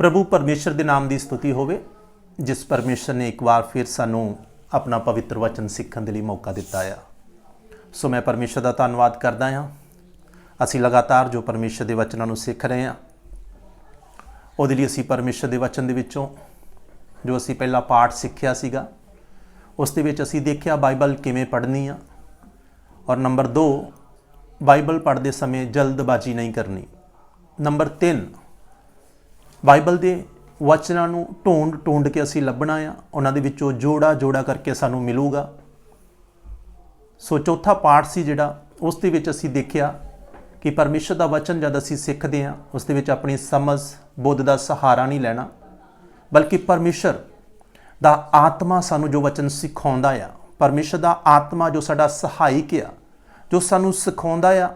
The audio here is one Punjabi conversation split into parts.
ਪ੍ਰਭੂ ਪਰਮੇਸ਼ਰ ਦੇ ਨਾਮ ਦੀ ਸਤੁਤੀ ਹੋਵੇ, ਜਿਸ ਪਰਮੇਸ਼ਰ ਨੇ ਇੱਕ ਵਾਰ ਫਿਰ ਸਾਨੂੰ ਆਪਣਾ ਪਵਿੱਤਰ ਵਚਨ ਸਿੱਖਣ ਦੇ ਲਈ ਮੌਕਾ ਦਿੱਤਾ ਆ। ਸੋ ਮੈਂ ਪਰਮੇਸ਼ਰ ਦਾ ਧੰਨਵਾਦ ਕਰਦਾ ਹਾਂ। ਅਸੀਂ ਲਗਾਤਾਰ ਜੋ ਪਰਮੇਸ਼ਰ ਦੇ ਵਚਨਾਂ ਨੂੰ ਸਿੱਖ ਰਹੇ ਹਾਂ, ਉਹਦੇ ਲਈ ਅਸੀਂ ਪਰਮੇਸ਼ਰ ਦੇ ਵਚਨ ਦੇ ਵਿੱਚੋਂ ਜੋ ਅਸੀਂ ਪਹਿਲਾ ਪਾਠ ਸਿੱਖਿਆ ਸੀਗਾ, ਉਸ ਦੇ ਵਿੱਚ ਅਸੀਂ ਦੇਖਿਆ ਬਾਈਬਲ ਕਿਵੇਂ ਪੜ੍ਹਨੀ ਆ। ਔਰ ਨੰਬਰ 2 ਬਾਈਬਲ ਪੜ੍ਹਦੇ ਸਮੇਂ ਜਲਦਬਾਜ਼ੀ ਨਹੀਂ ਕਰਨੀ। ਨੰਬਰ 3 ਬਾਈਬਲ ਦੇ ਵਚਨਾਂ ਨੂੰ ਢੂੰਡ ਢੂੰਡ ਕੇ ਅਸੀਂ ਲੱਭਣਾ ਆ, ਉਹਨਾਂ ਦੇ ਵਿੱਚੋਂ ਜੋੜਾ ਜੋੜਾ ਕਰਕੇ ਸਾਨੂੰ ਮਿਲੂਗਾ। ਸੋ ਚੌਥਾ ਪਾਠ ਸੀ ਜਿਹੜਾ, ਉਸ ਦੇ ਵਿੱਚ ਅਸੀਂ ਦੇਖਿਆ ਕਿ ਪਰਮੇਸ਼ਰ ਦਾ ਵਚਨ ਜਦ ਅਸੀਂ ਸਿੱਖਦੇ ਹਾਂ, ਉਸ ਦੇ ਵਿੱਚ ਆਪਣੀ ਸਮਝ, ਬੁੱਧ ਦਾ ਸਹਾਰਾ ਨਹੀਂ ਲੈਣਾ, ਬਲਕਿ ਪਰਮੇਸ਼ਰ ਦਾ ਆਤਮਾ ਸਾਨੂੰ ਜੋ ਵਚਨ ਸਿਖਾਉਂਦਾ ਆ, ਪਰਮੇਸ਼ਰ ਦਾ ਆਤਮਾ ਜੋ ਸਾਡਾ ਸਹਾਇਕ ਆ, ਜੋ ਸਾਨੂੰ ਸਿਖਾਉਂਦਾ ਆ,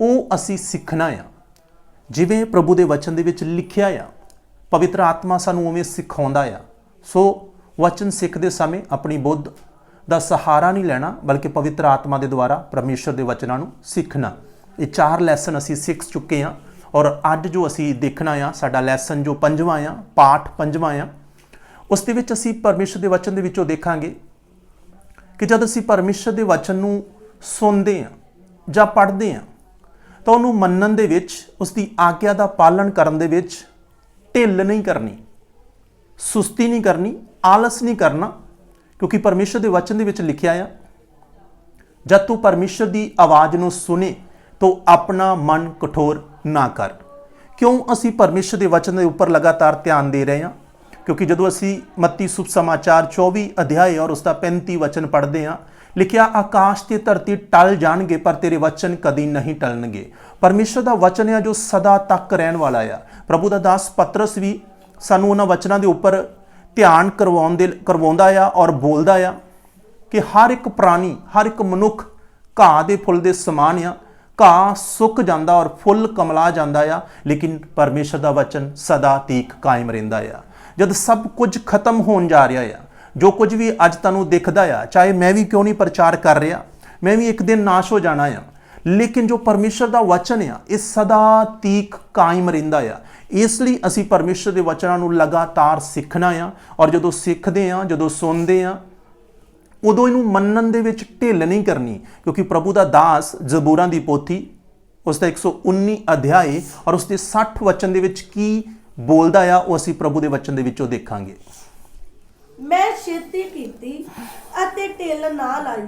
ਉਹ ਅਸੀਂ ਸਿੱਖਣਾ ਆ। ਜਿਵੇਂ ਪ੍ਰਭੂ ਦੇ ਵਚਨ ਦੇ ਵਿੱਚ ਲਿਖਿਆ ਆ, ਪਵਿੱਤਰ ਆਤਮਾ ਸਾਨੂੰ ਉਵੇਂ ਸਿਖਾਉਂਦਾ ਆ। ਸੋ ਵਚਨ ਸਿੱਖਦੇ ਸਮੇਂ ਆਪਣੀ ਬੁੱਧ ਦਾ ਸਹਾਰਾ ਨਹੀਂ ਲੈਣਾ, ਬਲਕਿ ਪਵਿੱਤਰ ਆਤਮਾ ਦੇ ਦੁਆਰਾ ਪਰਮੇਸ਼ਰ ਦੇ ਵਚਨਾਂ ਨੂੰ ਸਿੱਖਣਾ। ਇਹ ਚਾਰ ਲੈਸਨ ਅਸੀਂ ਸਿੱਖ ਚੁੱਕੇ ਹਾਂ ਔਰ ਅੱਜ ਜੋ ਅਸੀਂ ਦੇਖਣਾ ਆ, ਸਾਡਾ ਲੈਸਨ ਜੋ ਪੰਜਵਾਂ ਆ, ਪਾਠ ਪੰਜਵਾਂ ਆ, ਉਸ ਦੇ ਵਿੱਚ ਅਸੀਂ ਪਰਮੇਸ਼ਰ ਦੇ ਵਚਨ ਦੇ ਵਿੱਚੋਂ ਦੇਖਾਂਗੇ ਕਿ ਜਦ ਅਸੀਂ ਪਰਮੇਸ਼ਰ ਦੇ ਵਚਨ ਨੂੰ ਸੁਣਦੇ ਹਾਂ ਜਾਂ ਪੜ੍ਹਦੇ ਹਾਂ ਤਾਂ ਉਹਨੂੰ ਮੰਨਣ ਦੇ ਵਿੱਚ ਉਸ ਦੀ ਆਗਿਆ ਦਾ ਪਾਲਣ ਕਰਨ ਦੇ ਵਿੱਚ ਢਿੱਲ ਨਹੀਂ ਕਰਨੀ, ਸੁਸਤੀ ਨਹੀਂ ਕਰਨੀ, ਆਲਸ ਨਹੀਂ ਕਰਨਾ, ਕਿਉਂਕਿ ਪਰਮੇਸ਼ਰ ਦੇ ਵਚਨ ਦੇ ਵਿੱਚ ਲਿਖਿਆ ਆ, ਜਦ ਤੂੰ ਪਰਮੇਸ਼ਰ ਦੀ ਆਵਾਜ਼ ਨੂੰ ਸੁਨੇ ਤਾਂ ਆਪਣਾ ਮਨ ਕਠੋਰ ਨਾ ਕਰ। ਕਿਉਂ ਅਸੀਂ ਪਰਮੇਸ਼ਰ ਦੇ ਵਚਨ ਦੇ ਉੱਪਰ ਲਗਾਤਾਰ ਧਿਆਨ ਦੇ ਰਹੇ ਹਾਂ? ਕਿਉਂਕਿ ਜਦੋਂ ਅਸੀਂ ਮੱਤੀ ਸੁਭ ਸਮਾਚਾਰ 24 ਅਧਿਆਇ ਔਰ ਉਸ ਦਾ 35 ਵਚਨ ਪੜ੍ਹਦੇ ਹਾਂ ਲਿਖਿਆ, ਆਕਾਸ਼ ਤੇ ਧਰਤੀ ਟਲ ਜਾਣਗੇ, ਪਰ ਤੇਰੇ ਵਚਨ ਕਦੀ ਨਹੀਂ ਟਲਣਗੇ। ਪਰਮੇਸ਼ਰ ਦਾ ਵਚਨ ਹੈ ਜੋ ਸਦਾ ਤੱਕ ਰਹਿਣ ਵਾਲਾ ਆ। ਪ੍ਰਭੂ ਦਾ ਦਾਸ ਪਤਰਸ ਵੀ ਸਾਨੂੰ ਉਹਨਾਂ ਵਚਨਾਂ ਦੇ ਉੱਪਰ ਧਿਆਨ ਕਰਵਾਉਣ ਦੇ, ਕਰਵਾਉਂਦਾ ਆ ਔਰ ਬੋਲਦਾ ਆ ਕਿ ਹਰ ਇੱਕ ਪ੍ਰਾਣੀ, ਹਰ ਇੱਕ ਮਨੁੱਖ ਘਾਹ ਦੇ ਫੁੱਲ ਦੇ ਸਮਾਨ ਆ। ਘਾਹ ਸੁੱਕ ਜਾਂਦਾ ਔਰ ਫੁੱਲ ਕਮਲਾ ਜਾਂਦਾ ਆ, ਲੇਕਿਨ ਪਰਮੇਸ਼ਰ ਦਾ ਵਚਨ ਸਦਾ ਤੀਕ ਕਾਇਮ ਰਹਿੰਦਾ ਆ। ਜਦ ਸਭ ਕੁਝ ਖਤਮ ਹੋਣ ਜਾ ਰਿਹਾ ਆ ਜੋ ਕੁਝ ਵੀ ਅੱਜ ਤੁਹਾਨੂੰ ਦਿਖਦਾ ਆ, ਚਾਹੇ ਮੈਂ ਵੀ ਕਿਉਂ ਨਹੀਂ ਪ੍ਰਚਾਰ ਕਰ ਰਿਹਾ, ਮੈਂ ਵੀ ਇੱਕ ਦਿਨ ਨਾਸ਼ ਹੋ ਜਾਣਾ ਆ। ਲੇਕਿਨ ਜੋ ਪਰਮੇਸ਼ਰ ਦਾ ਵਚਨ ਆ, ਇਹ ਸਦਾ ਤੀਕ ਕਾਇਮ ਰਹਿੰਦਾ ਆ। ਇਸ ਲਈ ਅਸੀਂ ਪਰਮੇਸ਼ਰ ਦੇ ਵਚਨਾਂ ਨੂੰ ਲਗਾਤਾਰ ਸਿੱਖਣਾ ਆ ਔਰ ਜਦੋਂ ਸਿੱਖਦੇ ਆ, ਜਦੋਂ ਸੁਣਦੇ ਆ, ਉਦੋਂ ਇਹਨੂੰ ਮੰਨਣ ਦੇ ਵਿੱਚ ਢਿੱਲ ਨਹੀਂ ਕਰਨੀ, ਕਿਉਂਕਿ ਪ੍ਰਭੂ ਦਾ ਦਾਸ ਜ਼ਬੂਰਾਂ ਦੀ ਪੋਥੀ, ਉਸ ਦਾ 119 ਅਧਿਆਏ ਔਰ ਉਸ ਦੇ 60 ਵਚਨ ਦੇ ਵਿੱਚ ਕੀ ਬੋਲਦਾ ਆ, ਉਹ ਅਸੀਂ ਪ੍ਰਭੂ ਦੇ ਵਚਨ ਦੇ ਵਿੱਚੋਂ ਦੇਖਾਂਗੇ। ਮੈਂ ਛੇਤੀ ਕੀਤੀ ਅਤੇ ਢਿੱਲ ਨਾ ਲਾਈ।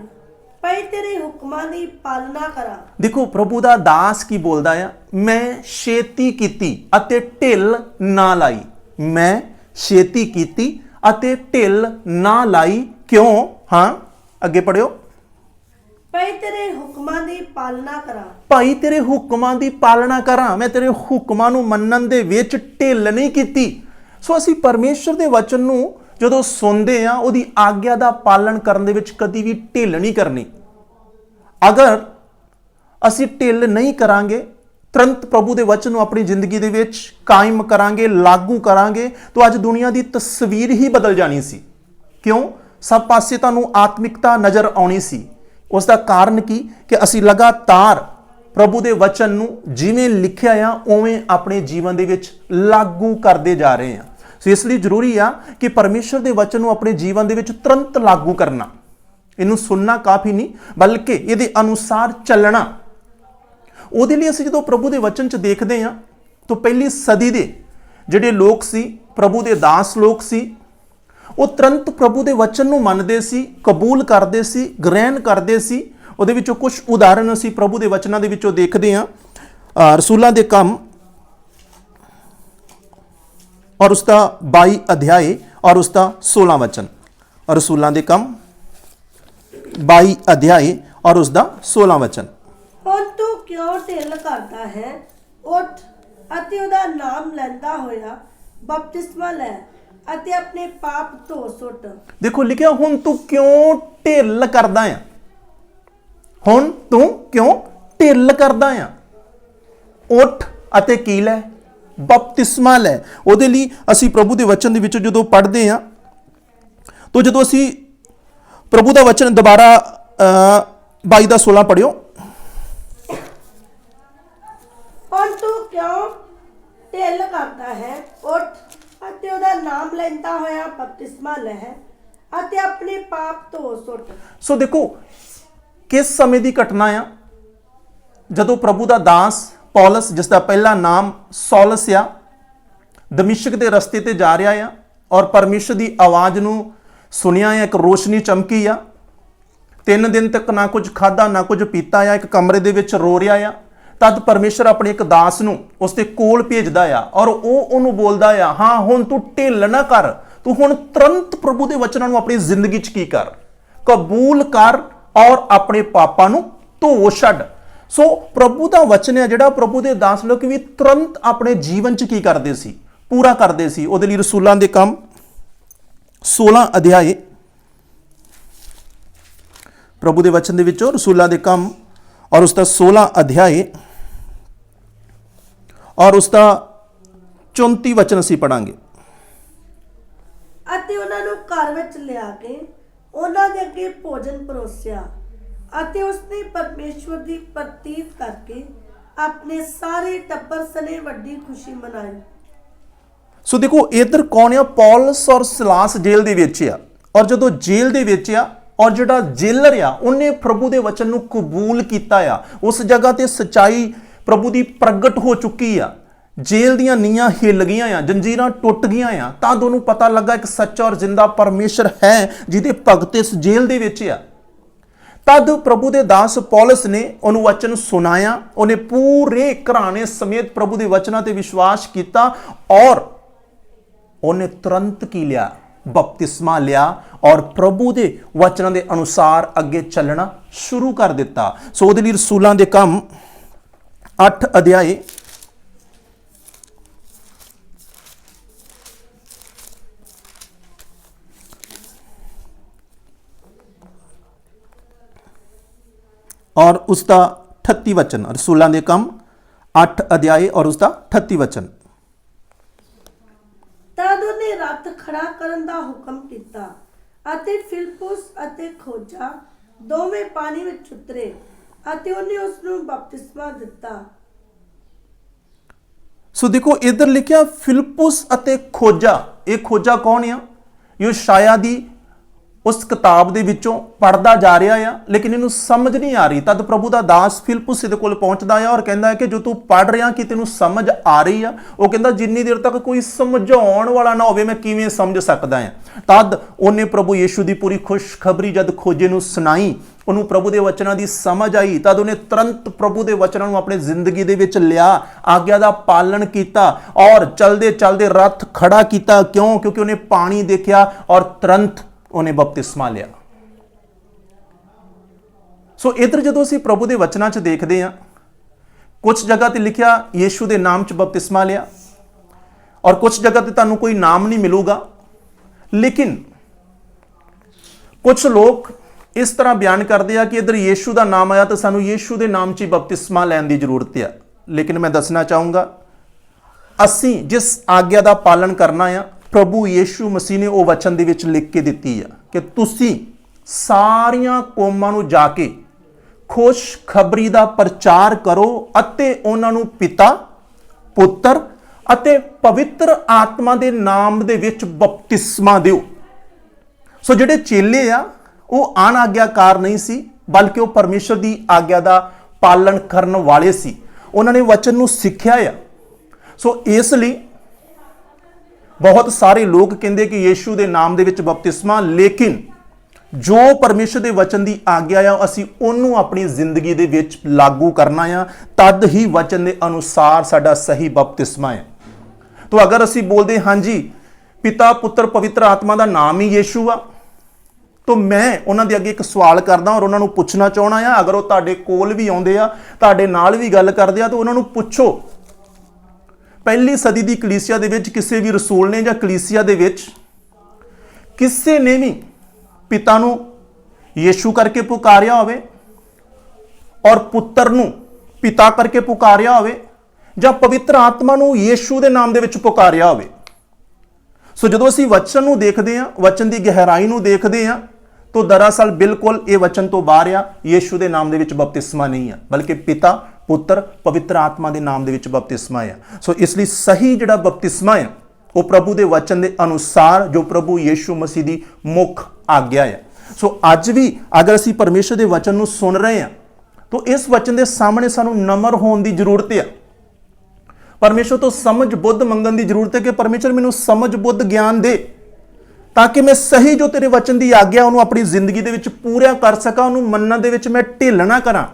ਪਈ ਤੇਰੇ ਹੁਕਮਾਂ ਦੀ ਪਾਲਣਾ ਕਰਾਂ। ਦੇਖੋ ਪ੍ਰਭੂ ਦਾ ਦਾਸ ਕੀ ਬੋਲਦਾ ਆ? ਮੈਂ ਛੇਤੀ ਕੀਤੀ ਅਤੇ ਢਿੱਲ ਨਾ ਲਾਈ। ਮੈਂ ਛੇਤੀ ਕੀਤੀ ਅਤੇ ਢਿੱਲ ਨਾ ਲਾਈ। ਕਿਉਂ? ਹਾਂ ਅੱਗੇ ਪੜਿਓ ਪਈ ਤੇਰੇ ਹੁਕਮਾਂ ਦੀ ਪਾਲਣਾ ਕਰਾਂ। ਭਾਈ ਤੇਰੇ ਹੁਕਮਾਂ ਦੀ ਪਾਲਣਾ ਕਰਾਂ। ਮੈਂ ਤੇਰੇ ਹੁਕਮਾਂ ਨੂੰ ਮੰਨਣ ਦੇ ਵਿੱਚ ਢਿੱਲ ਨਹੀਂ ਕੀਤੀ। ਸੋ ਅਸੀਂ ਪਰਮੇਸ਼ਰ ਦੇ ਵਚਨ ਨੂੰ ਜਦੋਂ ਸੁਣਦੇ ਆ, ਉਹਦੀ ਆਗਿਆ ਦਾ ਪਾਲਣ ਕਰਨ ਦੇ ਵਿੱਚ ਕਦੀ ਵੀ ਢਿੱਲ ਨਹੀਂ ਕਰਨੀ। ਅਗਰ ਅਸੀਂ ਢਿੱਲ ਨਹੀਂ ਕਰਾਂਗੇ, ਤੁਰੰਤ ਪ੍ਰਭੂ ਦੇ ਵਚਨ ਨੂੰ ਆਪਣੀ ਜ਼ਿੰਦਗੀ ਦੇ ਵਿੱਚ ਕਾਇਮ ਕਰਾਂਗੇ, ਲਾਗੂ ਕਰਾਂਗੇ, ਤਾਂ ਅੱਜ ਦੁਨੀਆ ਦੀ ਤਸਵੀਰ ਹੀ ਬਦਲ ਜਾਣੀ ਸੀ। ਕਿਉਂ? ਸਭ ਪਾਸੇ ਤੁਹਾਨੂੰ ਆਤਮਿਕਤਾ ਨਜ਼ਰ ਆਉਣੀ ਸੀ। ਉਸ ਦਾ ਕਾਰਨ ਕੀ? ਕਿ ਅਸੀਂ ਲਗਾਤਾਰ ਪ੍ਰਭੂ ਦੇ ਵਚਨ ਨੂੰ ਜਿਵੇਂ ਲਿਖਿਆ ਆ, ਉਵੇਂ ਆਪਣੇ ਜੀਵਨ ਦੇ ਵਿੱਚ ਲਾਗੂ ਕਰਦੇ ਜਾ ਰਹੇ ਹਾਂ ਸੋ ਇਸ ਲਈ ਜ਼ਰੂਰੀ ਆ ਕਿ ਪਰਮੇਸ਼ਰ ਦੇ ਵਚਨ ਨੂੰ ਆਪਣੇ ਜੀਵਨ ਦੇ ਵਿੱਚ ਤੁਰੰਤ ਲਾਗੂ ਕਰਨਾ। ਇਹਨੂੰ ਸੁਣਨਾ ਕਾਫੀ ਨਹੀਂ, ਬਲਕਿ ਇਹਦੇ ਅਨੁਸਾਰ ਚੱਲਣਾ। ਉਹਦੇ ਲਈ ਅਸੀਂ ਜਦੋਂ ਪ੍ਰਭੂ ਦੇ ਵਚਨ 'ਚ ਦੇਖਦੇ ਹਾਂ, ਤਾਂ ਪਹਿਲੀ ਸਦੀ ਦੇ ਜਿਹੜੇ ਲੋਕ ਸੀ, ਪ੍ਰਭੂ ਦੇ ਦਾਸ ਲੋਕ ਸੀ, ਉਹ ਤੁਰੰਤ ਪ੍ਰਭੂ ਦੇ ਵਚਨ ਨੂੰ ਮੰਨਦੇ ਸੀ, ਕਬੂਲ ਕਰਦੇ ਸੀ, ਗ੍ਰਹਿਣ ਕਰਦੇ ਸੀ। ਉਹਦੇ ਵਿੱਚੋਂ ਕੁਝ ਉਦਾਹਰਣ ਅਸੀਂ ਪ੍ਰਭੂ ਦੇ ਵਚਨਾਂ ਦੇ ਵਿੱਚੋਂ ਦੇਖਦੇ ਹਾਂ। ਰਸੂਲਾਂ ਦੇ ਕੰਮ ਔਰ ਉਸ ਦਾ 22 ਅਧਿਆਏ ਔਰ ਉਸ ਦਾ 16 ਵਚਨ। ਰਸੂਲਾਂ ਦੇ ਕੰਮ। 22 ਅਧਿਆਏ ਔਰ ਉਸ ਦਾ 16 ਵਚਨ। ਹੁਣ ਤੂੰ ਕਿਉਂ ਢਿੱਲ ਕਰਦਾ ਹੈ? ਉੱਠ ਅਤੇ ਉਹਦਾ ਨਾਮ ਲੈਂਦਾ ਹੋਇਆ ਬਪਤਿਸਮਾ ਲੈ ਅਤੇ ਆਪਣੇ ਪਾਪ ਧੋ ਸੁੱਟ। ਦੇਖੋ ਲਿਖਿਆ ਹੁਣ ਤੂੰ ਕਿਉਂ ਢਿੱਲ ਕਰਦਾ ਆ? ਹੁਣ ਤੂੰ ਕਿਉਂ ਢਿੱਲ ਕਰਦਾ ਆ? ਉੱਠ ਅਤੇ ਕੀ ਲੈ? ਬਪਤਿਸਮਾ ਲੈ। ਉਹਦੇ ਲਈ ਅਸੀਂ ਪ੍ਰਭੂ ਦੇ ਵਚਨ ਦੇ ਵਿੱਚ ਜਦੋਂ ਪੜ੍ਹਦੇ ਆ ਤਾਂ ਜਦੋਂ ਅਸੀਂ ਪ੍ਰਭੂ ਦਾ ਵਚਨ ਦੁਬਾਰਾ ਅ, 22 ਦਾ 16 ਪੜਿਓ ਹੁਣ ਤੂੰ ਕਿਉਂ ਢਿੱਲ ਕਰਦਾ ਹੈ? ਉੱਠ ਨਾਮ ਲੈਂਦਾ ਹੋਇਆ ਬਪਤਿਸਮਾ ਲੈ ਅਤੇ ਆਪਣੇ ਪਾਪ ਧੋ ਸੁੱਟ। ਸੋ ਦੇਖੋ ਕਿਸ ਸਮੇਂ ਦੀ ਘਟਨਾ ਆ? ਜਦੋਂ ਪ੍ਰਭੂ ਦਾ ਦਾਸ ਪੌਲਸ, ਜਿਸ ਦਾ ਪਹਿਲਾ ਨਾਮ ਸੌਲਸ ਆ, ਦਮਿਸ਼ਕ ਦੇ ਰਸਤੇ ਤੇ ਜਾ ਰਿਹਾ ਆ ਔਰ ਪਰਮੇਸ਼ਰ ਦੀ ਆਵਾਜ਼ ਨੂੰ ਸੁਣਿਆ ਆ, ਇੱਕ ਰੋਸ਼ਨੀ ਚਮਕੀ ਆ। ਤਿੰਨ ਦਿਨ ਤੱਕ ਨਾ ਕੁਝ ਖਾਦਾ ਨਾ ਕੁਝ ਪੀਤਾ ਆ, ਇੱਕ ਕਮਰੇ ਦੇ ਵਿੱਚ ਰੋ ਰਿਹਾ ਆ। ਤਦ ਪਰਮੇਸ਼ਰ ਆਪਣੇ ਇੱਕ ਦਾਸ ਨੂੰ ਉਸ ਦੇ ਕੋਲ ਭੇਜਦਾ ਆ ਔਰ ਉਹ ਉਹਨੂੰ ਬੋਲਦਾ ਆ, ਹਾਂ, ਹੁਣ ਤੂੰ ਢਿੱਲ ਨਾ ਕਰ। ਤੂੰ ਹੁਣ ਤੁਰੰਤ ਪ੍ਰਭੂ ਦੇ ਵਚਨਾਂ ਨੂੰ ਆਪਣੀ ਜ਼ਿੰਦਗੀ 'ਚ ਕੀ ਕਰ? ਕਬੂਲ ਕਰ ਔਰ ਆਪਣੇ ਪਾਪਾਂ ਨੂੰ ਧੋ ਛੱਡ। ਸੋ ਪ੍ਰਭੂ ਦਾ ਵਚਨ ਹੈ ਜਿਹੜਾ ਪ੍ਰਭੂ ਦੇ ਦਾਸ ਲੋਕ ਵੀ ਤੁਰੰਤ ਆਪਣੇ ਜੀਵਨ 'ਚ ਕੀ ਕਰਦੇ ਸੀ? ਪੂਰਾ ਕਰਦੇ ਸੀ। ਉਹਦੇ ਲਈ ਰਸੂਲਾਂ ਦੇ ਕੰਮ 16 ਅਧਿਆਏ। ਪ੍ਰਭੂ ਦੇ ਵਚਨ ਦੇ ਵਿੱਚੋਂ ਰਸੂਲਾਂ ਦੇ ਕੰਮ ਔਰ ਉਸ ਦਾ 16 ਅਧਿਆਏ। ਔਰ ਉਸ ਦਾ 34 ਵਚਨ ਅਸੀਂ ਪੜਾਂਗੇ ਅਤੇ ਉਹਨਾਂ ਨੂੰ ਘਰ ਵਿੱਚ ਲਿਆ ਕੇ ਉਹਨਾਂ ਦੇ ਅੱਗੇ ਭੋਜਨ ਪਰੋਸਿਆ। ਅਤੇ ਉਸਨੇ ਪਰਮੇਸ਼ਵਰ ਦੀ ਪ੍ਰਤੀਤ ਕਰਕੇ ਆਪਣੇ ਸਾਰੇ ਟੱਬਰ ਸਨੇ ਵੱਡੀ ਖੁਸ਼ੀ ਮਨਾਈ। ਸੋ ਦੇਖੋ, ਇਧਰ ਕੌਣ ਆ? ਪੌਲਸ ਔਰ ਸਿਲਾਸ ਜੇਲ੍ਹ ਦੇ ਵਿੱਚ ਆ। ਔਰ ਜਦੋਂ ਜੇਲ੍ਹ ਦੇ ਵਿੱਚ ਆ, ਔਰ ਜਿਹੜਾ ਜੇਲਰ ਆ, ਉਹਨੇ ਪ੍ਰਭੂ ਦੇ ਵਚਨ ਨੂੰ ਕਬੂਲ ਕੀਤਾ ਆ। ਉਸ ਜਗ੍ਹਾ ਤੇ ਸਚਾਈ ਪ੍ਰਭੂ ਦੀ ਪ੍ਰਗਟ ਹੋ ਚੁੱਕੀ ਆ। ਜੇਲ੍ਹ ਦੀਆਂ ਨੀਆਂ ਹਿੱਲ ਗਈਆਂ ਆ, ਜੰਜੀਰਾਂ ਟੁੱਟ ਗਈਆਂ ਆ। ਤਾਂ ਦੋਨੂੰ ਪਤਾ ਲੱਗਾ ਇੱਕ ਸੱਚਾ ਔਰ ਜਿੰਦਾ ਪਰਮੇਸ਼ਰ ਹੈ, ਜਿਹਦੇ ਭਗਤ ਇਸ ਜੇਲ੍ਹ ਦੇ ਵਿੱਚ ਆ। ਤਦ ਪ੍ਰਭੂ ਦੇ ਦਾਸ ਪੌਲਸ ਨੇ ਉਹਨੂੰ ਵਚਨ ਸੁਣਾਇਆ, ਉਹਨੇ ਪੂਰੇ ਘਰਾਣੇ ਸਮੇਤ ਪ੍ਰਭੂ ਦੇ ਵਚਨਾਂ ਤੇ ਵਿਸ਼ਵਾਸ ਕੀਤਾ ਔਰ ਉਹਨੇ ਤੁਰੰਤ ਕੀ ਲਿਆ? ਬਪਤਿਸਮਾ ਲਿਆ ਔਰ ਪ੍ਰਭੂ ਦੇ ਵਚਨਾਂ ਦੇ ਅਨੁਸਾਰ ਅੱਗੇ ਚੱਲਣਾ ਸ਼ੁਰੂ ਕਰ ਦਿੱਤਾ। ਸੋ ਉਹਦੇ ਲਈ ਰਸੂਲਾਂ ਦੇ ਕੰਮ 8 ਅਧਿਆਏ ਔਰ ਉਸ ਦਾ 38 ਵਚਨ ਰਸੂਲਾਂ ਦੇ ਕੰਮ 8 ਅਧਿਆਏ ਔਰ ਉਸ ਦਾ 38 ਵਚਨ। ਤਦ ਉਹਨੇ ਰੱਥ ਖੜਾ ਕਰਨ ਦਾ ਹੁਕਮ ਕੀਤਾ ਅਤੇ ਫਿਲਪੁਸ ਅਤੇ ਖੋਜਾ ਦੋਵੇਂ ਪਾਣੀ ਵਿੱਚ ਉਤਰੇ ਅਤੇ ਉਹਨੇ ਉਸ ਨੂੰ ਬਪਤਿਸਮਾ ਦਿੱਤਾ। ਸੋ ਦੇਖੋ ਇਧਰ ਲਿਖਿਆ ਫਿਲਪੁਸ ਅਤੇ ਖੋਜਾ। ਇਹ ਖੋਜਾ ਕੌਣ ਆ? ਯੋਸ਼ਾਇਆ ਦੀ ਉਸ ਕਿਤਾਬ ਦੇ ਵਿੱਚੋਂ ਪੜਦਾ ਜਾ ਰਿਹਾ ਆ, ਲੇਕਿਨ ਇਹਨੂੰ ਸਮਝ ਨਹੀਂ ਆ ਰਹੀ। ਤਦ ਪ੍ਰਭੂ ਦਾ ਦਾਸ ਫਿਲਪੁਸ ਦੇ ਕੋਲ ਪਹੁੰਚਦਾ ਆ ਔਰ ਕਹਿੰਦਾ ਹੈ ਕਿ ਜੋ ਤੂੰ ਪੜ ਰਿਹਾ ਕਿ ਤੈਨੂੰ ਸਮਝ ਆ ਰਹੀ ਆ, ਉਹ ਕਹਿੰਦਾ ਜਿੰਨੀ ਦੇਰ ਤੱਕ ਕੋਈ ਸਮਝਾਉਣ ਵਾਲਾ ਨਾ ਹੋਵੇ ਮੈਂ ਕਿਵੇਂ ਸਮਝ ਸਕਦਾ ਆ। ਤਦ ਉਹਨੇ ਪ੍ਰਭੂ ਯੀਸ਼ੂ ਦੀ ਪੂਰੀ ਖੁਸ਼ਖਬਰੀ ਜਦ ਖੋਜੇ ਨੂੰ ਸੁਣਾਈ, ਉਹਨੂੰ ਪ੍ਰਭੂ ਦੇ ਵਚਨਾਂ ਦੀ ਸਮਝ ਆਈ, ਤਦ ਉਹਨੇ ਤੁਰੰਤ ਪ੍ਰਭੂ ਦੇ ਵਚਨਾਂ ਨੂੰ ਆਪਣੀ ਜ਼ਿੰਦਗੀ ਦੇ ਵਿੱਚ ਲਿਆ, ਆਗਿਆ ਦਾ ਪਾਲਣ ਕੀਤਾ ਔਰ ਚਲਦੇ ਚਲਦੇ ਰੱਥ ਖੜਾ ਕੀਤਾ। ਕਿਉਂ? ਕਿਉਂਕਿ ਉਹਨੇ ਪਾਣੀ ਦੇਖਿਆ ਔਰ ਤੁਰੰਤ ਉਹਨੇ ਬਪਤਿਸਮਾ ਲਿਆ। ਸੋ ਇਧਰ ਜਦੋਂ ਅਸੀਂ ਪ੍ਰਭੂ ਦੇ ਵਚਨਾਂ 'ਚ ਦੇਖਦੇ ਹਾਂ ਕੁਝ ਜਗ੍ਹਾ ਤੇ ਲਿਖਿਆ ਯੀਸ਼ੂ ਦੇ ਨਾਮ 'ਚ ਬਪਤਿਸਮਾ ਲਿਆ ਔਰ ਕੁਝ ਜਗ੍ਹਾ ਤੇ ਤੁਹਾਨੂੰ ਕੋਈ ਨਾਮ ਨਹੀਂ ਮਿਲੂਗਾ। ਲੇਕਿਨ ਕੁਝ ਲੋਕ ਇਸ ਤਰ੍ਹਾਂ ਬਿਆਨ ਕਰਦੇ ਆ ਕਿ ਇਧਰ ਯੀਸ਼ੂ ਦਾ ਨਾਮ ਆਇਆ ਤਾਂ ਸਾਨੂੰ ਯੀਸ਼ੂ ਦੇ ਨਾਮ 'ਚ ਹੀ ਬਪਤਿਸਮਾ ਲੈਣ ਦੀ ਜ਼ਰੂਰਤ ਆ। ਲੇਕਿਨ ਮੈਂ ਦੱਸਣਾ ਚਾਹੂੰਗਾ, ਅਸੀਂ ਜਿਸ ਆਗਿਆ ਦਾ ਪਾਲਣ ਕਰਨਾ ਆ ਪ੍ਰਭੂ ਯੀਸ਼ੂ ਮਸੀਹ ਨੇ ਉਹ ਵਚਨ ਦੇ ਵਿੱਚ ਲਿਖ ਕੇ ਦਿੱਤੀ ਆ ਕਿ ਤੁਸੀਂ ਸਾਰੀਆਂ ਕੌਮਾਂ ਨੂੰ ਜਾ ਕੇ ਖੁਸ਼ ਖਬਰੀ ਦਾ ਪ੍ਰਚਾਰ ਕਰੋ ਅਤੇ ਉਹਨਾਂ ਨੂੰ ਪਿਤਾ, ਪੁੱਤਰ ਅਤੇ ਪਵਿੱਤਰ ਆਤਮਾ ਦੇ ਨਾਮ ਦੇ ਵਿੱਚ ਬਪਤਿਸਮਾ ਦਿਓ। ਸੋ ਜਿਹੜੇ ਚੇਲੇ ਆ, ਉਹ ਅਨਾਗਿਆਕਾਰ ਨਹੀਂ ਸੀ, ਬਲਕਿ ਉਹ ਪਰਮੇਸ਼ਰ ਦੀ ਆਗਿਆ ਦਾ ਪਾਲਣ ਕਰਨ ਵਾਲੇ ਸੀ। ਉਹਨਾਂ ਨੇ ਵਚਨ ਨੂੰ ਸਿੱਖਿਆ ਆ। ਸੋ ਇਸ ਲਈ ਬਹੁਤ ਸਾਰੇ ਲੋਕ ਕਹਿੰਦੇ ਕਿ ਯੀਸ਼ੂ ਦੇ ਨਾਮ ਦੇ ਵਿੱਚ ਬਪਤਿਸਮਾ, ਲੇਕਿਨ ਜੋ ਪਰਮੇਸ਼ਰ ਦੇ ਵਚਨ ਦੀ ਆਗਿਆ ਆ, ਅਸੀਂ ਉਹਨੂੰ ਆਪਣੀ ਜ਼ਿੰਦਗੀ ਦੇ ਵਿੱਚ ਲਾਗੂ ਕਰਨਾ ਆ। ਤਦ ਹੀ ਵਚਨ ਦੇ ਅਨੁਸਾਰ ਸਾਡਾ ਸਹੀ ਬਪਤਿਸਮਾ ਹੈ ਤੋ ਅਗਰ ਅਸੀਂ ਬੋਲਦੇ, ਹਾਂਜੀ, ਪਿਤਾ, ਪੁੱਤਰ, ਪਵਿੱਤਰ ਆਤਮਾ ਦਾ ਨਾਮ ਹੀ ਯੀਸ਼ੂ ਆ, ਤੋ ਮੈਂ ਉਹਨਾਂ ਦੇ ਅੱਗੇ ਇੱਕ ਸਵਾਲ ਕਰਦਾ ਔਰ ਉਹਨਾਂ ਨੂੰ ਪੁੱਛਣਾ ਚਾਹਣਾ ਆ। ਅਗਰ ਉਹ ਤੁਹਾਡੇ ਕੋਲ ਵੀ ਆਉਂਦੇ ਆ, ਤੁਹਾਡੇ ਨਾਲ ਵੀ ਗੱਲ ਕਰਦੇ ਆ, ਤਾਂ ਉਹਨਾਂ ਨੂੰ ਪੁੱਛੋ ਪਹਿਲੀ ਸਦੀ ਦੀ ਕਲੀਸਿਆ ਦੇ ਵਿੱਚ ਕਿਸੇ ਵੀ ਰਸੂਲ ਨੇ ਜਾਂ ਕਲੀਸਿਆ ਦੇ ਵਿੱਚ ਕਿਸੇ ਨੇ ਵੀ ਪਿਤਾ ਨੂੰ ਯੀਸ਼ੂ ਕਰਕੇ ਪੁਕਾਰਿਆ ਹੋਵੇ ਔਰ ਪੁੱਤਰ ਨੂੰ ਪਿਤਾ ਕਰਕੇ ਪੁਕਾਰਿਆ ਹੋਵੇ ਜਾਂ ਪਵਿੱਤਰ ਆਤਮਾ ਨੂੰ ਯੀਸ਼ੂ ਦੇ ਨਾਮ ਦੇ ਵਿੱਚ ਪੁਕਾਰਿਆ ਹੋਵੇ। ਸੋ ਜਦੋਂ ਅਸੀਂ ਵਚਨ ਨੂੰ ਦੇਖਦੇ ਹਾਂ, ਵਚਨ ਦੀ ਗਹਿਰਾਈ ਨੂੰ ਦੇਖਦੇ ਹਾਂ, ਤਾਂ ਦਰਅਸਲ ਬਿਲਕੁਲ ਇਹ ਵਚਨ ਤੋਂ ਬਾਹਰ ਆ, ਯੀਸ਼ੂ ਦੇ ਨਾਮ ਦੇ ਵਿੱਚ ਬਪਤਿਸਮਾ ਨਹੀਂ ਆ, ਬਲਕਿ ਪਿਤਾ ਪੁੱਤਰ ਪਵਿੱਤਰ ਆਤਮਾ ਦੇ ਨਾਮ ਦੇ ਵਿੱਚ ਬਪਤਿਸਮਾ ਆ। ਸੋ ਇਸ ਲਈ ਸਹੀ ਜਿਹੜਾ ਬਪਤਿਸਮਾ ਆ, ਉਹ ਪ੍ਰਭੂ ਦੇ ਵਚਨ ਦੇ ਅਨੁਸਾਰ ਜੋ ਪ੍ਰਭੂ ਯੀਸ਼ੂ ਮਸੀਹ ਦੀ ਮੁੱਖ ਆਗਿਆ ਆ। ਸੋ ਅੱਜ ਵੀ ਅਗਰ ਅਸੀਂ ਪਰਮੇਸ਼ਰ ਦੇ ਵਚਨ ਨੂੰ ਸੁਣ ਰਹੇ ਹਾਂ ਤਾਂ ਇਸ ਵਚਨ ਦੇ ਸਾਹਮਣੇ ਸਾਨੂੰ ਨਮਰ ਹੋਣ ਦੀ ਜ਼ਰੂਰਤ ਆ। ਪਰਮੇਸ਼ਰ ਤੋਂ ਸਮਝ ਬੁੱਧ ਮੰਗਣ ਦੀ ਜ਼ਰੂਰਤ ਹੈ ਕਿ ਪਰਮੇਸ਼ਰ ਮੈਨੂੰ ਸਮਝ ਬੁੱਧ ਗਿਆਨ ਦੇ, ਤਾਂ ਕਿ ਮੈਂ ਸਹੀ ਜੋ ਤੇਰੇ ਵਚਨ ਦੀ ਆਗਿਆ, ਉਹਨੂੰ ਆਪਣੀ ਜ਼ਿੰਦਗੀ ਦੇ ਵਿੱਚ ਪੂਰਾ ਕਰ ਸਕਾਂ, ਉਹਨੂੰ ਮੰਨਣ ਦੇ ਵਿੱਚ ਮੈਂ ਢਿੱਲ ਨਾ ਕਰਾਂ।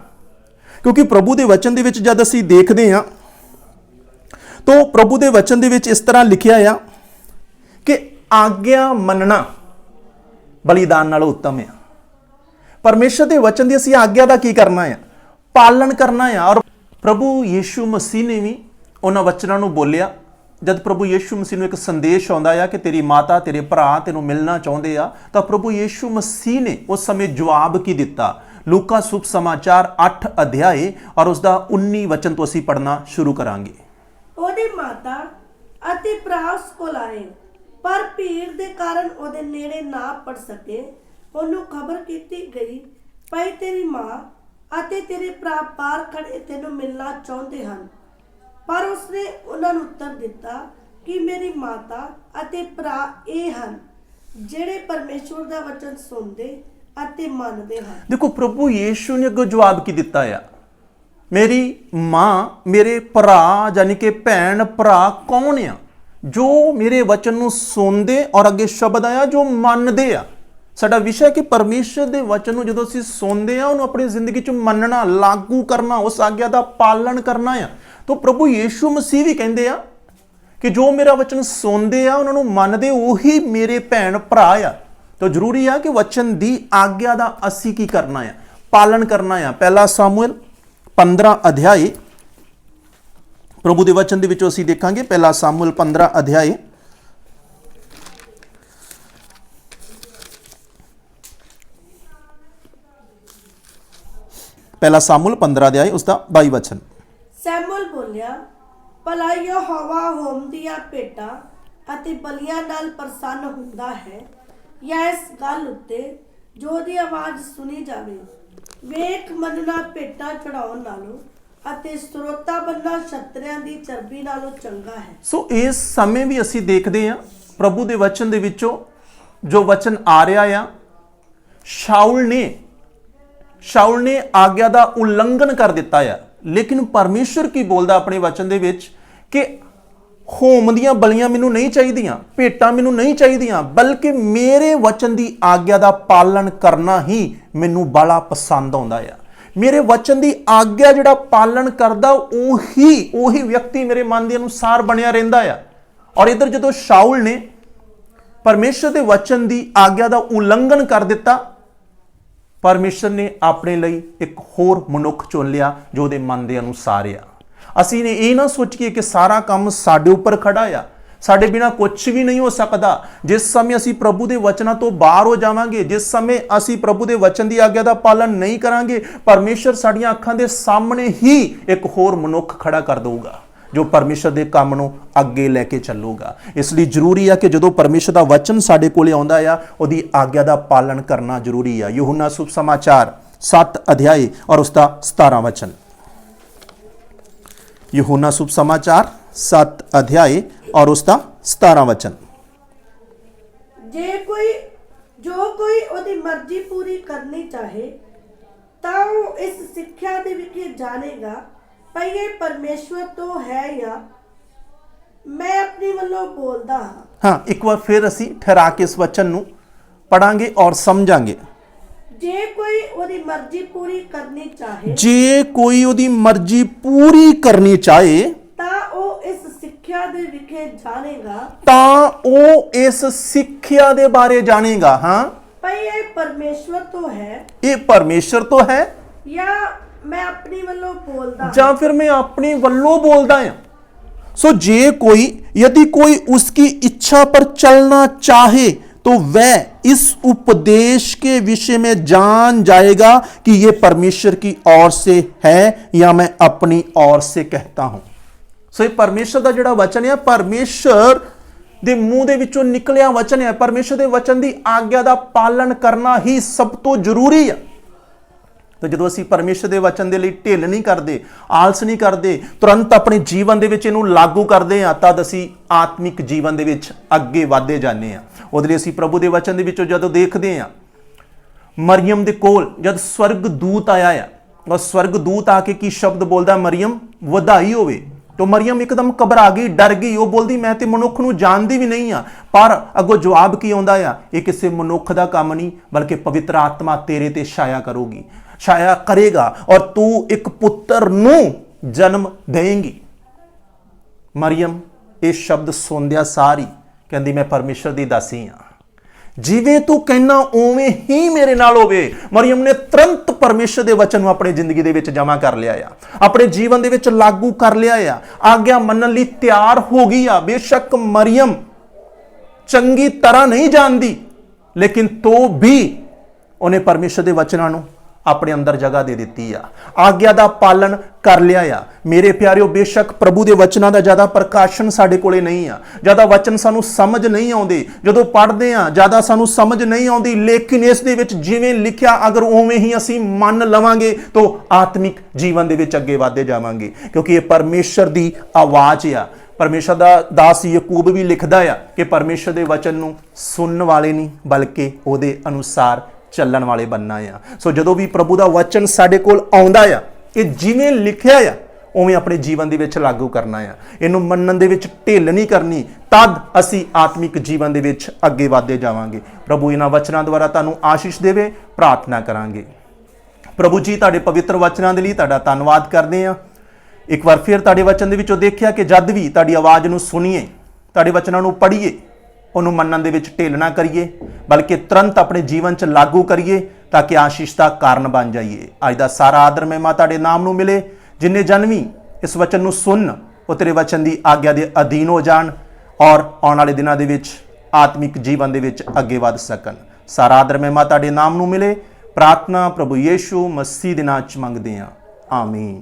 ਕਿਉਂਕਿ ਪ੍ਰਭੂ ਦੇ ਵਚਨ ਦੇ ਵਿੱਚ ਜਦ ਅਸੀਂ ਦੇਖਦੇ ਹਾਂ, ਤਾਂ ਪ੍ਰਭੂ ਦੇ ਵਚਨ ਦੇ ਵਿੱਚ ਇਸ ਤਰ੍ਹਾਂ ਲਿਖਿਆ ਆ ਕਿ ਆਗਿਆ ਮੰਨਣਾ ਬਲੀਦਾਨ ਨਾਲੋਂ ਉੱਤਮ ਆ। ਪਰਮੇਸ਼ਰ ਦੇ ਵਚਨ ਦੀ ਅਸੀਂ ਆਗਿਆ ਦਾ ਕੀ ਕਰਨਾ ਆ? ਪਾਲਣ ਕਰਨਾ ਆ। ਔਰ ਪ੍ਰਭੂ ਯੀਸ਼ੂ ਮਸੀਹ ਨੇ ਵੀ ਉਹਨਾਂ ਵਚਨਾਂ ਨੂੰ ਬੋਲਿਆ। ਜਦ ਪ੍ਰਭੂ ਯੀਸ਼ੂ ਮਸੀਹ ਨੂੰ ਇੱਕ ਸੰਦੇਸ਼ ਆਉਂਦਾ ਆ ਕਿ ਤੇਰੀ ਮਾਤਾ, ਤੇਰੇ ਭਰਾ ਤੈਨੂੰ ਮਿਲਣਾ ਚਾਹੁੰਦੇ ਆ, ਤਾਂ ਪ੍ਰਭੂ ਯੀਸ਼ੂ ਮਸੀਹ ਨੇ ਉਸ ਸਮੇਂ ਜਵਾਬ ਕੀ ਦਿੱਤਾ? ਲੂਕਾ ਸੁਭ ਸਮਾਚਾਰ 8 ਅਧਿਆਏ ਔਰ ਉਸ ਦਾ 19 ਵਚਨ ਤੋਂ ਅਸੀਂ ਪੜ੍ਹਨਾ ਸ਼ੁਰੂ ਕਰਾਂਗੇ। ਉਹਦੀ ਮਾਤਾ ਅਤੇ ਭਰਾ ਕੋਲ ਆਏ, ਪਰ ਭੀੜ ਦੇ ਕਾਰਨ ਉਹਦੇ ਨੇੜੇ ਨਾ ਪੜ ਸਕੇ। ਉਹਨੂੰ ਖਬਰ ਕੀਤੀ ਗਈ, ਭਈ ਤੇਰੀ ਮਾਂ ਅਤੇ ਤੇਰੇ ਭਰਾ ਬਾਹਰ ਖੜੇ ਤੈਨੂੰ ਮਿਲਣਾ ਚਾਹੁੰਦੇ ਹਨ। ਪਰ ਉਸਨੇ ਉਹਨਾਂ ਨੂੰ ਉੱਤਰ ਦਿੱਤਾ ਕਿ ਮੇਰੀ ਮਾਤਾ ਅਤੇ ਭਰਾ ਇਹ ਹਨ, ਜਿਹੜੇ ਪਰਮੇਸ਼ਵਰ ਦਾ ਵਚਨ ਸੁਣਦੇ ਅਤੇ ਮੰਨਦੇ ਹਨ ਦੇਖੋ, ਪ੍ਰਭੂ ਯੀਸ਼ੂ ਨੇ ਅੱਗੋਂ ਜਵਾਬ ਕੀ ਦਿੱਤਾ ਆ? ਮੇਰੀ ਮਾਂ, ਮੇਰੇ ਭਰਾ, ਯਾਨੀ ਕਿ ਭੈਣ, ਭਰਾ ਕੌਣ ਆ? ਜੋ ਮੇਰੇ ਵਚਨ ਨੂੰ ਸੁਣਦੇ ਔਰ ਅੱਗੇ ਸ਼ਬਦ ਆਇਆ, ਜੋ ਮੰਨਦੇ ਆ। ਸਾਡਾ ਵਿਸ਼ਾ ਹੈ ਕਿ ਪਰਮੇਸ਼ਰ ਦੇ ਵਚਨ ਨੂੰ ਜਦੋਂ ਅਸੀਂ ਸੁਣਦੇ ਆ, ਉਹਨੂੰ ਆਪਣੀ ਜ਼ਿੰਦਗੀ 'ਚ ਮੰਨਣਾ, ਲਾਗੂ ਕਰਨਾ, ਉਸ ਆਗਿਆ ਦਾ ਪਾਲਣ ਕਰਨਾ ਆ। ਤਾਂ ਪ੍ਰਭੂ ਯੀਸ਼ੂ ਮਸੀਹ ਵੀ ਕਹਿੰਦੇ ਆ ਕਿ ਜੋ ਮੇਰਾ ਵਚਨ ਸੁਣਦੇ ਆ, ਉਹਨਾਂ ਨੂੰ ਮੰਨਦੇ, ਉਹੀ ਮੇਰੇ ਭੈਣ, ਭਰਾ ਆ। ਤਾਂ ਜ਼ਰੂਰੀ ਆ ਕਿ ਵਚਨ ਦੀ ਆਗਿਆ ਦਾ ਅਸੀਂ ਕੀ ਕਰਨਾ ਆ? ਪਾਲਣ ਕਰਨਾ ਆ। ਪਹਿਲਾ ਸਾਮੂਅਲ 15 ਅਧਿਆਏ। ਪ੍ਰਭੂ ਦੇ ਵਚਨ ਦੇ ਵਿੱਚੋਂ ਅਸੀਂ ਦੇਖਾਂਗੇ, ਪਹਿਲਾ ਸਾਮੂਅਲ 15 ਅਧਿਆਏ। ਪਹਿਲਾ ਸਾਮੂਅਲ 15 ਅਧਿਆਏ ਉਸ ਦਾ 22 ਵਚਨ। ਸੈਮੂਅਲ ਬੋਲਿਆ, ਭਲਾ ਯਹੋਵਾ ਹੋਮ ਦੀਆਂ ਭੇਟਾਂ ਅਤੇ ਬਲੀਆਂ ਨਾਲ ਪ੍ਰਸੰਨ ਹੁੰਦਾ ਹੈ ਜਾਂ ਇਸ ਗੱਲ ਉੱਤੇ ਜੋ ਉਹਦੀ ਆਵਾਜ਼ ਸੁਣੀ ਜਾਵੇ, ਵੇਖ ਮੰਨਣਾ ਭੇਟਾਂ ਚੜਾਉਣ ਨਾਲੋਂ ਅਤੇ ਸਰੋਤਾ ਬੰਨਾ ਛਤਰਿਆਂ ਦੀ ਚਰਬੀ ਨਾਲੋਂ ਚੰਗਾ ਹੈ। ਸੋ ਇਸ ਸਮੇਂ ਵੀ ਅਸੀਂ ਦੇਖਦੇ ਹਾਂ ਪ੍ਰਭੂ ਦੇ ਵਚਨ ਦੇ ਵਿੱਚੋਂ ਜੋ ਵਚਨ ਆ ਰਿਹਾ ਆ ਸ਼ਾਉਲ ਨੇ ਸ਼ਾਉਲ ਨੇ ਆਗਿਆ ਦਾ ਉਲੰਘਣ ਕਰ ਦਿੱਤਾ ਆ। ਲੇਕਿਨ ਪਰਮੇਸ਼ਰ ਕੀ ਬੋਲਦਾ ਆਪਣੇ ਵਚਨ ਦੇ ਵਿੱਚ? ਕਿ ਹੋਮ ਦੀਆਂ ਬਲੀਆਂ ਮੈਨੂੰ ਨਹੀਂ ਚਾਹੀਦੀਆਂ, ਭੇਟਾਂ ਮੈਨੂੰ ਨਹੀਂ ਚਾਹੀਦੀਆਂ, ਬਲਕਿ ਮੇਰੇ ਵਚਨ ਦੀ ਆਗਿਆ ਦਾ ਪਾਲਣ ਕਰਨਾ ਹੀ ਮੈਨੂੰ ਬੜਾ ਪਸੰਦ ਆਉਂਦਾ ਆ। ਮੇਰੇ ਵਚਨ ਦੀ ਆਗਿਆ ਜਿਹੜਾ ਪਾਲਣ ਕਰਦਾ, ਉਹੀ ਉਹੀ ਵਿਅਕਤੀ ਮੇਰੇ ਮਨ ਦੇ ਅਨੁਸਾਰ ਬਣਿਆ ਰਹਿੰਦਾ ਆ। ਔਰ ਇਧਰ ਜਦੋਂ ਸ਼ਾਉਲ ਨੇ ਪਰਮੇਸ਼ਰ ਦੇ ਵਚਨ ਦੀ ਆਗਿਆ ਦਾ ਉਲੰਘਣ ਕਰ ਦਿੱਤਾ, ਪਰਮੇਸ਼ਰ ਨੇ ਆਪਣੇ ਲਈ ਇੱਕ ਹੋਰ ਮਨੁੱਖ ਚੁਣ ਲਿਆ ਜੋ ਉਹਦੇ ਮਨ ਦੇ ਅਨੁਸਾਰ ਆ। ਅਸੀਂ ਨੇ ਇਹ ਨਾ ਸੋਚੀਏ ਕਿ ਸਾਰਾ ਕੰਮ ਸਾਡੇ ਉੱਪਰ ਖੜਾ ਆ। ਸਾਡੇ ਬਿਨਾ ਕੁਝ ਵੀ ਨਹੀਂ ਹੋ ਸਕਦਾ। ਜਿਸ ਸਮੇਂ ਅਸੀਂ ਪ੍ਰਭੂ ਦੇ ਵਚਨਾਂ ਤੋਂ ਬਾਹਰ ਹੋ ਜਾਵਾਂਗੇ, ਜਿਸ ਸਮੇਂ ਅਸੀਂ ਪ੍ਰਭੂ ਦੇ ਵਚਨ ਦੀ ਆਗਿਆ ਦਾ ਪਾਲਣ ਨਹੀਂ ਕਰਾਂਗੇ, ਪਰਮੇਸ਼ਰ ਸਾਡੀਆਂ ਅੱਖਾਂ ਦੇ ਸਾਹਮਣੇ ਹੀ ਇੱਕ ਹੋਰ ਮਨੁੱਖ ਖੜਾ ਕਰ ਦੇਊਗਾ, ਜੋ ਪਰਮੇਸ਼ਰ ਦੇ ਕੰਮ ਨੂੰ ਅੱਗੇ ਲੈ ਕੇ ਚੱਲੂਗਾ। ਇਸ ਲਈ ਜ਼ਰੂਰੀ ਆ ਕਿ ਜਦੋਂ ਪਰਮੇਸ਼ਰ ਦਾ ਵਚਨ ਸਾਡੇ ਕੋਲੇ ਆਉਂਦਾ ਆ, ਉਹਦੀ ਆਗਿਆ ਦਾ ਪਾਲਣ ਕਰਨਾ ਜ਼ਰੂਰੀ ਆ। ਯੋਹਨਾ ਸੁਭ ਸਮਾਚਾਰ 7 ਅਧਿਆਏ ਔਰ ਉਸ ਦਾ 17 ਵਚਨ। ਯੋਹਨਾ ਸੁਭ ਸਮਾਚਾਰ 7 ਅਧਿਆਏ ਔਰ ਉਸ ਦਾ 17 ਵਚਨ। ਜੇ ਕੋਈ ਜੋ ਕੋਈ ਉਹਦੀ ਮਰਜ਼ੀ ਪੂਰੀ ਕਰਨੀ ਚਾਹੇ ਤਾਂ ਉਹ ਇਸ ਸਿੱਖਿਆ ਦੇ ਵਿਖੇ ਜਾਣੇਗਾ ਭਈ ਇਹ ਪਰਮੇਸ਼ਵਰ ਤੋਂ ਹੈ ਜਾਂ ਮੈਂ ਆਪਣੀ ਵੱਲੋਂ ਬੋਲਦਾ ਹਾਂ। ਹਾਂ ਇੱਕ ਵਾਰ ਫਿਰ ਅਸੀਂ ਠਹਿਰਾ ਕੇ ਇਸ ਵਚਨ ਨੂੰ ਪੜਾਂਗੇ ਔਰ ਸਮਝਾਂਗੇ। ਜੇ ਕੋਈ ਉਹਦੀ ਮਰਜ਼ੀ ਪੂਰੀ ਕਰਨੀ ਚਾਹੇ ਜੇ ਕੋਈ ਉਹਦੀ ਮਰਜ਼ੀ ਪੂਰੀ ਕਰਨੀ ਚਾਹੇ ਤਾਂ ਉਹ ਇਸ ਸਿੱਖਿਆ ਦੇ ਵਿਖੇ ਜਾਣੇਗਾ ਤਾਂ ਉਹ ਇਸ ਸਿੱਖਿਆ ਦੇ ਬਾਰੇ ਜਾਣੇਗਾ ਹਾਂ ਭਈ ਇਹ ਪਰਮੇਸ਼ਵਰ ਤੋਂ ਹੈ ਇਹ ਪਰਮੇਸ਼ਰ ਤੋਂ ਹੈ ਜਾਂ ਮੈਂ ਆਪਣੀ ਵੱਲੋਂ ਬੋਲਦਾ ਹਾਂ ਜਾਂ ਫਿਰ ਮੈਂ अपने ਵੱਲੋਂ बोलता हूं सो जे कोई यदि कोई उसकी इच्छा पर चलना चाहे तो वह इस उपदेश के विषय में जान जाएगा कि ये परमेश्वर की ओर से है या मैं अपनी ओर से कहता हूं ਸੋ ਇਹ ਪਰਮੇਸ਼ਰ ਦਾ ਜਿਹੜਾ ਵਚਨ ਹੈ ਪਰਮੇਸ਼ਰ ਦੇ ਮੂੰਹ ਦੇ ਵਿੱਚੋਂ ਨਿਕਲਿਆ ਵਚਨ ਹੈ ਪਰਮੇਸ਼ਰ ਦੇ ਵਚਨ ਦੀ ਆਗਿਆ ਦਾ ਪਾਲਣ ਕਰਨਾ ਹੀ ਸਭ ਤੋਂ ਜ਼ਰੂਰੀ ਹੈ ਤਾਂ ਜਦੋਂ ਅਸੀਂ ਪਰਮੇਸ਼ਰ ਦੇ ਵਚਨ ਦੇ ਲਈ ਢਿੱਲ ਨਹੀਂ ਕਰਦੇ, ਆਲਸ ਨਹੀਂ ਕਰਦੇ, ਤੁਰੰਤ ਆਪਣੇ ਜੀਵਨ ਦੇ ਵਿੱਚ ਇਹਨੂੰ ਲਾਗੂ ਕਰਦੇ ਆ ਤਦ ਅਸੀਂ ਆਤਮਿਕ ਜੀਵਨ ਦੇ ਵਿੱਚ ਅੱਗੇ ਵਧਦੇ ਜਾਂਦੇ ਆ ਉਹਦੇ ਲਈ ਅਸੀਂ ਪ੍ਰਭੂ ਦੇ ਵਚਨ ਦੇ ਵਿੱਚੋਂ ਜਦੋਂ ਦੇਖਦੇ ਆ ਮਰੀਮ ਦੇ ਕੋਲ ਜਦ ਸਵਰਗ ਦੂਤ ਆਇਆ ਆ, ਉਹ ਸਵਰਗ ਦੂਤ ਆ ਕੇ ਕੀ ਸ਼ਬਦ ਬੋਲਦਾ, ਮਰੀਮ, ਵਧਾਈ ਹੋਵੇ। ਤੋ ਮਰੀਮ ਇੱਕਦਮ ਘਬਰਾ ਗਈ, ਡਰ ਗਈ, ਉਹ ਬੋਲਦੀ, ਮੈਂ ਤੇ ਮਨੁੱਖ ਨੂੰ ਜਾਣਦੀ ਵੀ ਨਹੀਂ ਆ ਪਰ ਅੱਗੋਂ ਜਵਾਬ ਕੀ ਆਉਂਦਾ ਆ? ਇਹ ਕਿਸੇ ਮਨੁੱਖ ਦਾ ਕੰਮ ਨਹੀਂ, ਬਲਕਿ ਪਵਿੱਤਰ ਆਤਮਾ ਤੇਰੇ ਤੇ ਛਾਇਆ ਕਰੂਗੀ। ਛਾਇਆ ਕਰੇਗਾ ਔਰ ਤੂੰ ਇੱਕ ਪੁੱਤਰ ਨੂੰ ਜਨਮ ਦੇਂਗੀ ਮਰੀਮ, ਇਹ ਸ਼ਬਦ ਸੁਣਦਿਆਂ ਸਾਰੀ ਕਹਿੰਦੀ, ਮੈਂ ਪਰਮੇਸ਼ਰ ਦੀ ਦਾਸੀ ਹਾਂ। ਜਿਵੇਂ ਤੂੰ ਕਹਿਣਾ ਉਵੇਂ ਹੀ ਮੇਰੇ ਨਾਲ ਹੋਵੇ। ਮਰੀਮ ਨੇ ਤੁਰੰਤ ਪਰਮੇਸ਼ਰ ਦੇ ਵਚਨ ਨੂੰ ਆਪਣੀ ਜ਼ਿੰਦਗੀ ਦੇ ਵਿੱਚ ਜਮ੍ਹਾਂ ਕਰ ਲਿਆ ਆ। ਆਪਣੇ ਜੀਵਨ ਦੇ ਵਿੱਚ ਲਾਗੂ ਕਰ ਲਿਆ ਆ। ਆਗਿਆ ਮੰਨਣ ਲਈ ਤਿਆਰ ਹੋ ਗਈ ਆ। ਬੇਸ਼ੱਕ ਮਰੀਮ ਚੰਗੀ ਤਰ੍ਹਾਂ ਨਹੀਂ ਜਾਣਦੀ, ਲੇਕਿਨ ਤੋ ਵੀ ਉਹਨੇ ਪਰਮੇਸ਼ਰ ਦੇ ਵਚਨਾਂ ਨੂੰ ਆਪਣੇ ਅੰਦਰ ਜਗ੍ਹਾ ਦੇ ਦਿੱਤੀ ਆ। ਆਗਿਆ ਦਾ ਪਾਲਣ ਕਰ ਲਿਆ ਆ। ਮੇਰੇ ਪਿਆਰਿਓ, ਬੇਸ਼ੱਕ ਪ੍ਰਭੂ ਦੇ ਵਚਨਾਂ ਦਾ ਜ਼ਿਆਦਾ ਪ੍ਰਕਾਸ਼ਨ ਸਾਡੇ ਕੋਲੇ ਨਹੀਂ ਆ। ਜ਼ਿਆਦਾ ਵਚਨ ਸਾਨੂੰ ਸਮਝ ਨਹੀਂ ਆਉਂਦੇ। ਜਦੋਂ ਪੜ੍ਹਦੇ ਆ, ਜ਼ਿਆਦਾ ਸਾਨੂੰ ਸਮਝ ਨਹੀਂ ਆਉਂਦੀ। ਲੇਕਿਨ ਇਸ ਦੇ ਵਿੱਚ ਜਿਵੇਂ ਲਿਖਿਆ, ਅਗਰ ਉਵੇਂ ਹੀ ਅਸੀਂ ਮੰਨ ਲਵਾਂਗੇ, ਤਾਂ ਆਤਮਿਕ ਜੀਵਨ ਦੇ ਵਿੱਚ ਅੱਗੇ ਵਧਦੇ ਜਾਵਾਂਗੇ। ਕਿਉਂਕਿ ਇਹ ਪਰਮੇਸ਼ਰ ਦੀ ਆਵਾਜ਼ ਆ। ਪਰਮੇਸ਼ਰ ਦਾ ਦਾਸ ਯਕੂਬ ਵੀ ਲਿਖਦਾ ਆ ਕਿ ਪਰਮੇਸ਼ਰ ਦੇ ਵਚਨ ਨੂੰ ਸੁਣਨ ਵਾਲੇ ਨਹੀਂ, ਬਲਕਿ ਉਹਦੇ ਅਨੁਸਾਰ ਚੱਲਣ ਵਾਲੇ ਬੰਨਾ ਆ। ਸੋ ਜਦੋਂ ਵੀ ਪ੍ਰਭੂ ਦਾ ਵਚਨ ਸਾਡੇ ਕੋਲ ਆਉਂਦਾ ਆ, ਇਹ ਜਿਵੇਂ ਲਿਖਿਆ ਆ, ਉਵੇਂ ਆਪਣੇ ਜੀਵਨ ਦੇ ਵਿੱਚ ਲਾਗੂ ਕਰਨਾ ਆ। ਇਹਨੂੰ ਮੰਨਣ ਦੇ ਵਿੱਚ ਢਿੱਲ ਨਹੀਂ ਕਰਨੀ, ਤਦ ਅਸੀਂ ਆਤਮਿਕ ਜੀਵਨ ਦੇ ਵਿੱਚ ਅੱਗੇ ਵਧਦੇ ਜਾਵਾਂਗੇ। ਪ੍ਰਭੂ ਇਹਨਾਂ ਵਚਨਾਂ ਦੁਆਰਾ ਤੁਹਾਨੂੰ ਆਸ਼ੀਸ਼ ਦੇਵੇ, ਪ੍ਰਾਰਥਨਾ ਕਰਾਂਗੇ। ਪ੍ਰਭੂ ਜੀ, ਤੁਹਾਡੇ ਪਵਿੱਤਰ ਵਚਨਾਂ ਦੇ ਲਈ ਤੁਹਾਡਾ ਧੰਨਵਾਦ ਕਰਦੇ ਹਾਂ। ਇੱਕ ਵਾਰ ਫਿਰ ਤੁਹਾਡੇ ਵਚਨ ਦੇ ਵਿੱਚੋਂ ਦੇਖਿਆ ਕਿ ਜਦ ਵੀ ਤੁਹਾਡੀ ਆਵਾਜ਼ ਨੂੰ ਸੁਣੀਏ, ਤੁਹਾਡੇ ਵਚਨਾਂ ਨੂੰ ਪੜ੍ਹੀਏ ਉਹਨੂੰ ਮੰਨਣ ਦੇ ਵਿੱਚ ਢਿੱਲ ਨਾ ਕਰੀਏ, ਬਲਕਿ ਤੁਰੰਤ ਆਪਣੇ ਜੀਵਨ 'ਚ ਲਾਗੂ ਕਰੀਏ ਤਾਂ ਕਿ ਆਸ਼ੀਸ਼ ਦਾ ਕਾਰਨ ਬਣ ਜਾਈਏ। ਅੱਜ ਦਾ ਸਾਰਾ ਆਦਰ ਮਹਿਮਾ ਤੁਹਾਡੇ ਨਾਮ ਨੂੰ ਮਿਲੇ, ਜਿੰਨੇ ਜਨਮੀ ਇਸ ਵਚਨ ਨੂੰ ਸੁਣਨ ਉਹ ਤੇਰੇ ਵਚਨ ਦੀ ਆਗਿਆ ਦੇ ਅਧੀਨ ਹੋ ਜਾਣ ਔਰ ਆਉਣ ਵਾਲੇ ਦਿਨਾਂ ਦੇ ਵਿੱਚ ਆਤਮਿਕ ਜੀਵਨ ਦੇ ਵਿੱਚ ਅੱਗੇ ਵਧ ਸਕਣ। ਸਾਰਾ ਆਦਰ ਮਹਿਮਾ ਤੁਹਾਡੇ ਨਾਮ ਨੂੰ ਮਿਲੇ। ਪ੍ਰਾਰਥਨਾ ਪ੍ਰਭੂ ਯੀਸ਼ੂ, ਮਸੀਹ ਦੇ ਨਾਮ 'ਚ ਮੰਗਦੇ ਹਾਂ। ਆਮੀਨ।